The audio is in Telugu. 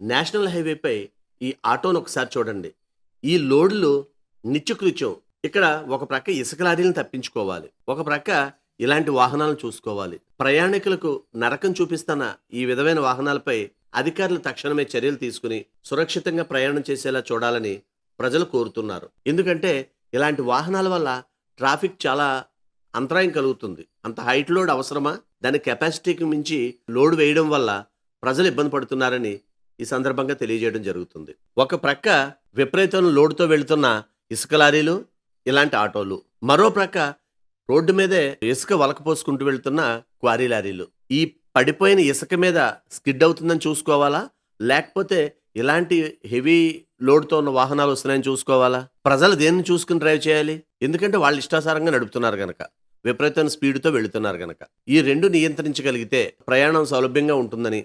నేషనల్ హైవేపై ఈ ఆటోను ఒకసారి చూడండి. ఈ లోడ్లు నిత్యకృత్యం. ఇక్కడ ఒక ప్రక్క ఇసుక లారీలను తప్పించుకోవాలి. ఒక ప్రక్క ఇలాంటి వాహనాలను చూసుకోవాలి. ప్రయాణికులకు నరకం చూపిస్తున్న ఈ విధమైన వాహనాలపై అధికారులు తక్షణమే చర్యలు తీసుకుని సురక్షితంగా ప్రయాణం చేసేలా చూడాలని ప్రజలు కోరుతున్నారు. ఎందుకంటే ఇలాంటి వాహనాల వల్ల ట్రాఫిక్ చాలా అంతరాయం కలుగుతుంది. అంత హైట్ లోడ్ అవసరమా? దాని కెపాసిటీకి మించి లోడ్ వేయడం వల్ల ప్రజలు ఇబ్బంది పడుతున్నారని ఈ సందర్భంగా తెలియజేయడం జరుగుతుంది. ఒక ప్రక్క విపరీతం లోడుతో వెళుతున్న ఇసుక లారీలు ఇలాంటి ఆటోలు. మరో ప్రక్క రోడ్డు మీదే ఇసుక వలకపోసుకుంటూ వెళ్తున్న క్వారీ లారీలు. ఈ పడిపోయిన ఇసుక మీద స్కిడ్ అవుతుందని చూసుకోవాలా? లేకపోతే ఇలాంటి హెవీ లోడ్తో ఉన్న వాహనాలు వస్తున్నాయని చూసుకోవాలా? ప్రజలు దేన్ని చూసుకుని డ్రైవ్ చేయాలి? ఎందుకంటే వాళ్ళు ఇష్టాసారంగా నడుపుతున్నారు కనుక విపరీతమైన స్పీడ్తో వెళుతున్నారు కనుక ఈ రెండు నియంత్రించగలిగితే ప్రయాణం సౌలభ్యంగా ఉంటుందని